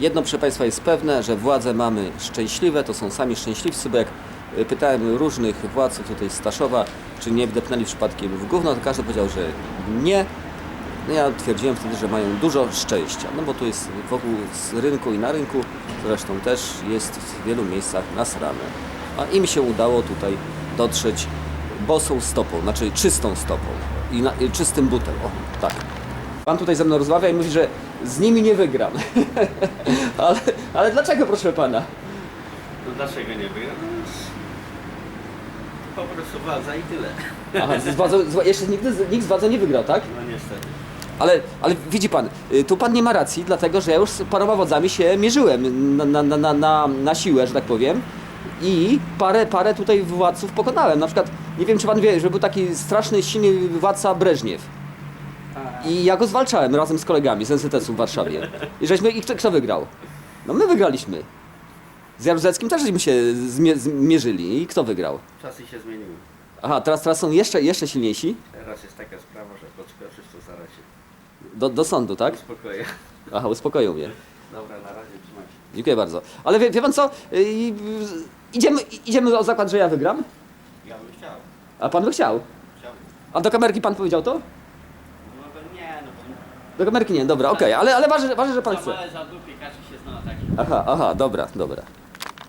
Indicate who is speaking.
Speaker 1: Jedno, proszę Państwa, jest pewne, że władze mamy szczęśliwe, to są sami szczęśliwcy, bo jak y, pytałem różnych władców tutaj z Staszowa, czy nie wdepnęli przypadkiem w gówno, to każdy powiedział, że nie. No ja twierdziłem wtedy, że mają dużo szczęścia, no bo tu jest wokół z rynku i na rynku, zresztą też jest w wielu miejscach nasrane. A im się udało tutaj dotrzeć bosą stopą, znaczy czystą stopą i, na, i czystym butem, o tak. Pan tutaj ze mną rozmawia i mówi, że z nimi nie wygram. ale, ale dlaczego, proszę pana?
Speaker 2: No dlaczego nie wygra? No, po prostu władza i tyle.
Speaker 1: Aha, z władzą, z, jeszcze nigdy z- nikt z władzą nie wygrał, tak?
Speaker 2: No niestety.
Speaker 1: Ale, ale widzi pan, y, tu pan nie ma racji, dlatego że ja już z paroma wodzami się mierzyłem na, na, na, na, na, na siłę, że tak powiem. I parę, parę tutaj władców pokonałem. Na przykład, nie wiem czy pan wie, że był taki straszny, silny władca Breżniew. I ja go zwalczałem razem z kolegami z NZS-u w Warszawie. I żeśmy, i kto, kto wygrał? No my wygraliśmy. Z Jaruzelskim też żeśmy się zmie- zmierzyli. I kto wygrał?
Speaker 2: Czasy się zmieniły.
Speaker 1: Aha, teraz, teraz są jeszcze, jeszcze silniejsi?
Speaker 2: Teraz jest taka sprawa, że podskoczysz, to zaraz się
Speaker 1: Do, do sądu, tak?
Speaker 2: uspokoję.
Speaker 1: Aha, uspokoją mnie.
Speaker 2: Dobra, na razie trzymaj się.
Speaker 1: Dziękuję bardzo. Ale wie, wie pan co? Y, idziemy, idziemy o zakład, że ja wygram?
Speaker 2: Ja bym chciał.
Speaker 1: A pan by chciał?
Speaker 2: Chciałbym.
Speaker 1: A do kamerki pan powiedział to? Do kamerki nie, dobra, okej, ale, ale ważne, ważne, że pan chce.
Speaker 2: małe każe się zna.
Speaker 1: Aha, aha, dobra, dobra.